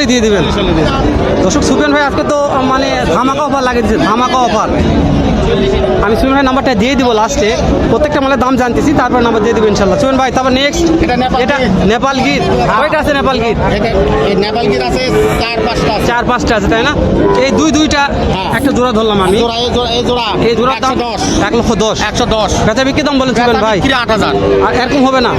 হলেই দিয়ে দিবেন। দর্শক সুপেন ভাই আজকে তো মানে ধামাকা অফার লাগিয়েছে ধামাকা অফার। আমি সুপেন ভাই নাম্বারটা দিয়ে দিব লাস্টে প্রত্যেকটা মালের দাম জানতেছি তারপর নাম্বার দিয়ে দিব ইনশাল্লাহ। সুপেন ভাই তারপর নেক্সট এটা নেপাল এটা গির। কয়টা আছে নেপাল গির? নেপাল গির আছে চার পাঁচটা চার পাঁচটা আছে তাই না? এই দুই দুইটা হ্যাঁ। একটা জোড়া ধরলাম আমি। এই জোড়া এই জোড়ার দাম এক লক্ষ দশ। একশো দশ। বেচা বিক্রি দাম বলেন সুপেন ভাই। আট হাজার। আর এরকম হবে না।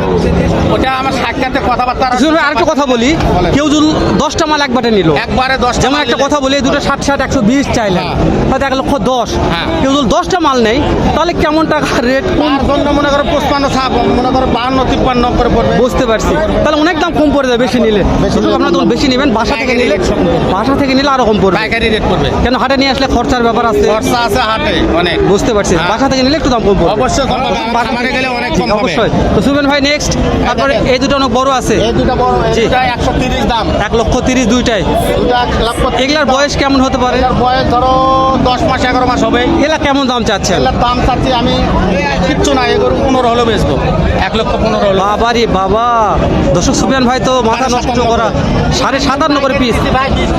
ওটা আমার সাক্ষাতে কথাবার্তা সুপেন ভাই আরেকটা কথা বলি। কেউ যদি দশটা মাল একবারে নিল একবারে দশ যেমন একটা কথা বলি এই দুটো ষাট ষাট একশো বিশ চাইলেন। হ্যাঁ। হয়তো এক লক্ষ দশ। হ্যাঁ। কেউ যদি দশটা মাল নেই তাহলে কেমন টাকা রেট তার জন্য মনে করো পঁচপান্ন মনে করো বাহান্ন তিপ্পান্ন করে পড়বে। বুঝতে পারছি। তাহলে অনেক দাম কম পড়ে যায় বেশি নিলে। বেশি শুধু আপনারা যখন বেশি নেবেন বাসা থেকে নিলে বাসা থেকে নিলে আরও কম পড়বে। পাইকারি রেট পড়বে। কেন হাটে নিয়ে আসলে খরচার ব্যাপার আছে? খরচা আছে হাটে অনেক। বুঝতে পারছি। হ্যাঁ। বাসা থেকে নিলে একটু দাম কম পড়বে। অবশ্যই কম পাবে গেলে অনেক কম হবে। অবশ্যই। তো সুবেন ভাই নেক্সট তারপরে এই দুটো অনেক বড় আছে। এই দুটা বড় একশো তিরিশ দাম। এক লক্ষ তিরিশ দুইটাই দুটা এক এগুলার বয়স কেমন হতে পারে? বয়স ধরো দশ মাস এগারো মাস হবে। এলা কেমন দাম চাচ্ছেন? দাম চাচ্ছি আমি কিচ্ছু না এগুলো পনেরো হলো বেচবো। এক লক্ষ পনেরো হলো বাবা রে বাবা। দর্শক সুবিয়ান ভাই তো মাথা নষ্ট করা সাড়ে সাতান্ন করে পিস। ভাই, বিশ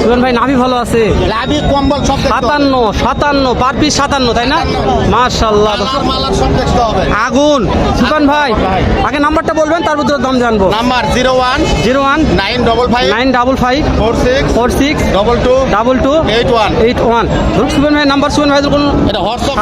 সুবিয়ান ভাই নাভি ভালো আছে? লাভি কম্বল সব সাতান্ন সাতান্ন পার পিস সাতান্ন তাই না? হবে। আগুন। সুকান ভাই আগে নাম্বারটা বলবেন তার ভিতরে দাম জানব। Number zero one zero one nine double five nine double five four six four six double two double two eight one. Eight one. ধরুন সুবেন ভাই নাম্বার সুবেন ভাই কোন হোয়াটসঅ্যাপ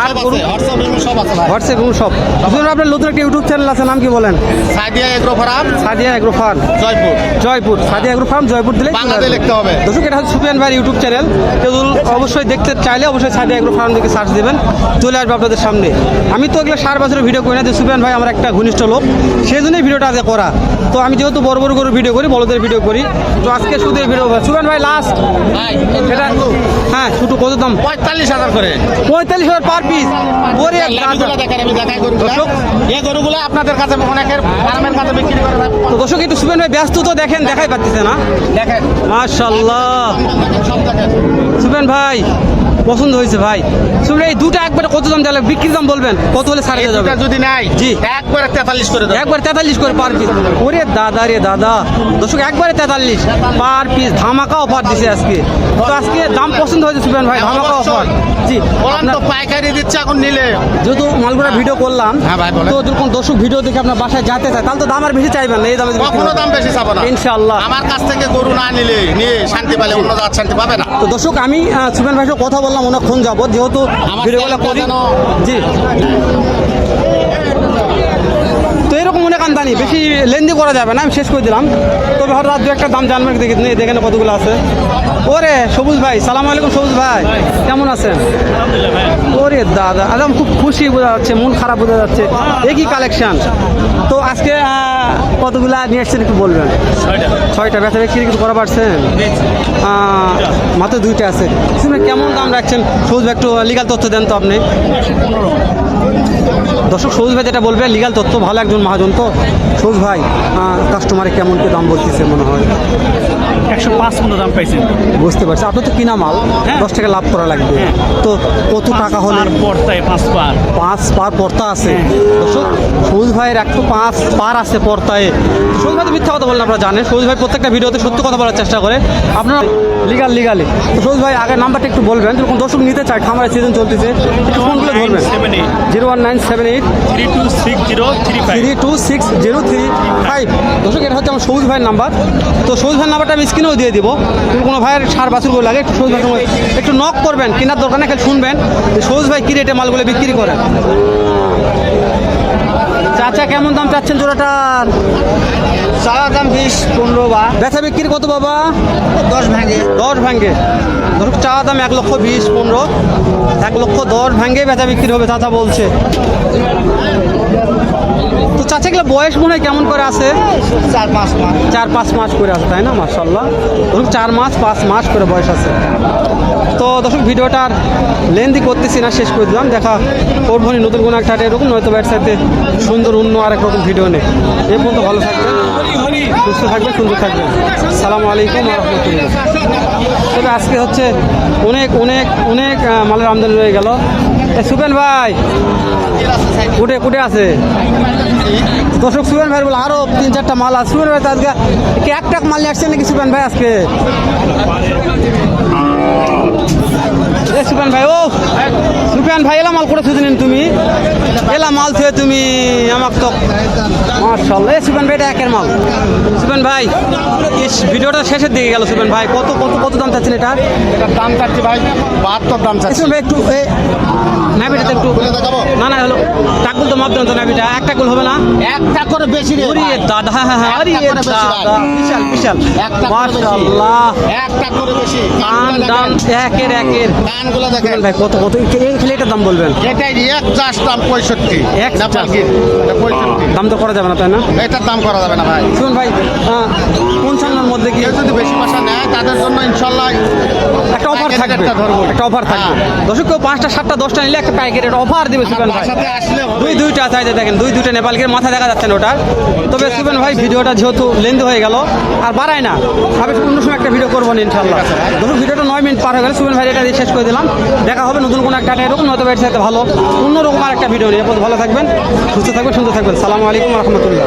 এবং সব সুবেন আপনার নতুন একটা ইউটিউব চ্যানেল আছে নাম কি বলেন? Sadia agro farm. Sadia agro farm. Joypur. Joypur. Sadia agro farm Joypur দিলে বাংলাতে লিখতে হবে। দর্শক এটা হচ্ছে সুপিয়ান ভাইয়ের ইউটিউব চ্যানেল। কেউ অবশ্যই দেখতে চাইলে অবশ্যই সাইডে এগ্রো ফার্ম থেকে সার্চ দেবেন। চলে আসবে আপনাদের সামনে। আমি তো এগুলো সার বছরের ভিডিও করি না যে সুপিয়ান ভাই আমার একটা ঘনিষ্ঠ লোক সেই জন্যই ভিডিওটা আগে করা। তো আমি যেহেতু বড় বড় করে ভিডিও করি বড়দের ভিডিও করি। তো আজকে শুধু এই ভিডিও সুপিয়ান ভাই লাস্ট ভাই এটা হ্যাঁ ছোটো কত দাম? পঁয়তাল্লিশ হাজার করে। পঁয়তাল্লিশ হাজার পার পিস ওরে দেখেন আমি দেখাই গরুগুলো। দর্শক। এই গরুগুলো আপনাদের কাছে অনেকের ফার্মের কাছে বিক্রি করে তো দর্শক একটু সুবেন ভাই ব্যস্ত তো দেখেন দেখাই পাচ্ছেছে না। দেখেন। মাশাল্লাহ। সুবেন ভাই পছন্দ হয়েছে ভাই। সুপেন এই দুটো একবারে কত দাম দিলে বিক্রির দাম বলবেন কত হলে ছাড়ে এই যাবে? যদি নাই জি। একবারে তেতাল্লিশ করে দেবো। একবার তেতাল্লিশ করে পার পিস ওরে দাদা রে দাদা। দর্শক একবারে তেতাল্লিশ। পার পিস ধামাকা অফার দিছে আজকে। তো আজকে দাম পছন্দ হয়েছে সুপেন ভাই ধামাকা অফার জি পাইকারি দিচ্ছে এখন নিলে। যেহেতু মালগুলা ভিডিও করলাম হ্যাঁ ভাই। তো যখন দর্শক ভিডিও দেখে আপনার বাসায় যেতে চায় তাহলে তো দাম আর বেশি চাইবেন না এই দামে কখনো দাম বেশি চাবো না। ইনশাআল্লাহ। আমার কাছ থেকে গরু না নিলে নিয়ে শান্তি পেলে অন্য জাত শান্তি পাবে না। তো দর্শক আমি ভাইয়ের সাথে কথা বললাম। অনেকক্ষণ যাবত যেহেতু ভিডিওগুলো করি জি তো আমদানি বেশি লেন্দি করা যাবে না আমি শেষ করে দিলাম। তবে রাত দু একটা দাম জানবেন দেখে দেখেন কতগুলো আছে। ওরে সবুজ ভাই সালাম আলাইকুম সবুজ ভাই। কেমন আছেন? ওরে দাদা একদম খুব খুশি বোঝা যাচ্ছে মন খারাপ বোঝা যাচ্ছে। একই কালেকশন? তো আজকে কতগুলা নিয়ে এসছেন একটু বলবেন? ছয়টা। ব্যথা বিক্রি কিছু করা পারছেন? মাত্র দুইটা আছে। শুনে কেমন দাম রাখছেন? সবুজ ভাই একটু লিগাল তথ্য দেন তো আপনি। দর্শক সবুজ ভাই যেটা বলবে লিগাল তথ্য ভালো একজন মহাজন তো। সবুজ ভাই কাস্টমারে কেমন কি দাম বলতেছে মনে হয়? একশো পাঁচ মতো দাম পাইছেন বুঝতে পারছি। আপনার তো কিনা মাল হ্যাঁ। দশ টাকা লাভ করা লাগবে। তো কত টাকা হলে পাঁচ পার। পাঁচ পার পর্তা আছে? দর্শক সবুজ ভাইয়ের একশো পাঁচ পার আছে পর্তায় সবুজ ভাই তো মিথ্যা কথা বলেন আপনারা জানেন। সবুজ ভাই প্রত্যেকটা ভিডিওতে সত্য কথা বলার চেষ্টা করে। আপনারা লিগাল লিগালি তো সবুজ ভাই আগে নাম্বারটা একটু বলবেন। যখন দর্শক নিতে চায় খামারের সিজন চলতেছে একটু ফোনগুলো ধরবেন। Zero one nine seven eight three two six zero three three two six zero three five দর্শক এটা হচ্ছে আমার সবুজ ভাইয়ের নাম্বার। তো সবুজ ভাইয়ের নাম্বারটা আমি স্ক্রিনেও দিয়ে দিব। কোনো ভাইয়ের সার বাছুর করে লাগে একটু সবুজ ভাই একটু নক করবেন কেনার দোকানে খালি শুনবেন যে সবুজ ভাই কী রেটে মালগুলো বিক্রি করেন চাচা কেমন দাম চাচ্ছেন জোড়াটার? চাওয়া দাম বিশ পনেরো বা। বেচা বিক্রি কত বাবা? দশ ভাঙে। দশ ভাঙ্গে ধরুক চা দাম এক লক্ষ বিশ পনেরো। এক লক্ষ দশ ভাঙ্গে বেচা বিক্রি হবে চাচা বলছে। তো চাচা এগুলো বয়স মনে হয় কেমন করে আছে? চার পাঁচ মাস। চার পাঁচ মাস করে আছে তাই না? মার্শাল্লাহ ধরুন চার মাস পাঁচ মাস করে বয়স আছে। তো দর্শক, ভিডিওটার লেন্দি করতেছি না, শেষ করে দিলাম। দেখা করব নতুন কোনো একটা এরকম, নয়তো সাথে সুন্দর অন্য আর এক রকম ভিডিও নেই এ পর্যন্ত ভালো থাকবেন, সুস্থ থাকবেন, সুন্দর থাকবেন। সালামু আলাইকুম রহমতুল্লাহ। তবে আজকে হচ্ছে অনেক অনেক অনেক মালের আমদানি রয়ে গেল। সুপেন ভাই! কুটে কুটে আছে। দর্শক সুপেন ভাই বলে আরও তিন চারটা মাল আছে। সুপেন ভাই আজকে একটা মাল নিয়ে আসছেন নাকি সুপেন ভাই আজকে এ সুপেন ভাই ও সুপেন ভাই এলা মাল করে থুদিলেন তুমি এলা মাল থেকে তুমি আমাকে তো মার্শাল্লাহ এ সুপেন ভাই এটা একের মাল। সুপেন ভাই ইস ভিডিওটা শেষের দিকে গেল সুপেন ভাই। কত কত কত দাম চাচ্ছেন এটা? এটার দাম চাচ্ছি ভাই বাহাত্তর দাম চাচ্ছি। সুপেন ভাই একটু এ নাবিটাতে একটু না না হলো টাকুল তো মাপ দেন তো নাবিটা এক টাকুল হবে না? একটা করে বেশি রে ওরে দাদা হ্যাঁ হ্যাঁ আরে একটা করে দাদা বিশাল বিশাল। একটা মাশাআল্লাহ। একটা করে বেশি। কান দাম একের একের। কানগুলো দেখেন। ভাই কত কত? এই খেলে দাম বলবেন? এটাই এক চাষ দাম পঁয়ষট্টি। এক দাম তো করা যাবে না। তাই না? এটার দাম করা যাবে না ভাই। শুন ভাই পঞ্চান্নর মধ্যে কি? যদি বেশি পয়সা নেয় তাদের জন্য ইনশাল্লাহ একটা অফার থাকবে। একটা অফার থাকবে। হ্যাঁ। দর্শক কেউ পাঁচটা সাতটা দশটা নিলে একটা প্যাকেট অফার দিবে সুপেন ভাই। দুই দুইটা চাইতে দেখেন দুই দুইটা নেপালকে মাথা দেখা যাচ্ছে না ওটার তবে সুপেন ভাই ভিডিওটা যেহেতু লেন্দি হয়ে গেল আর বাড়ায় না। ভাবে অন্য সময় একটা ভিডিও করব ইনশাল্লাহ ধরুন ভিডিওটা নয় মিনিট পার হয়ে গেলে, সুমেন ভাই এটা শেষ করে দিলাম। দেখা হবে নতুন কোনো একটা এরকম নয়তো এর সাথে ভালো, অন্যরকম আর একটা ভিডিও নিয়ে ভালো থাকবেন, সুস্থ থাকবেন, সুন্দর থাকবেন। সালামু আলাইকুম রহমতুল্লাহ।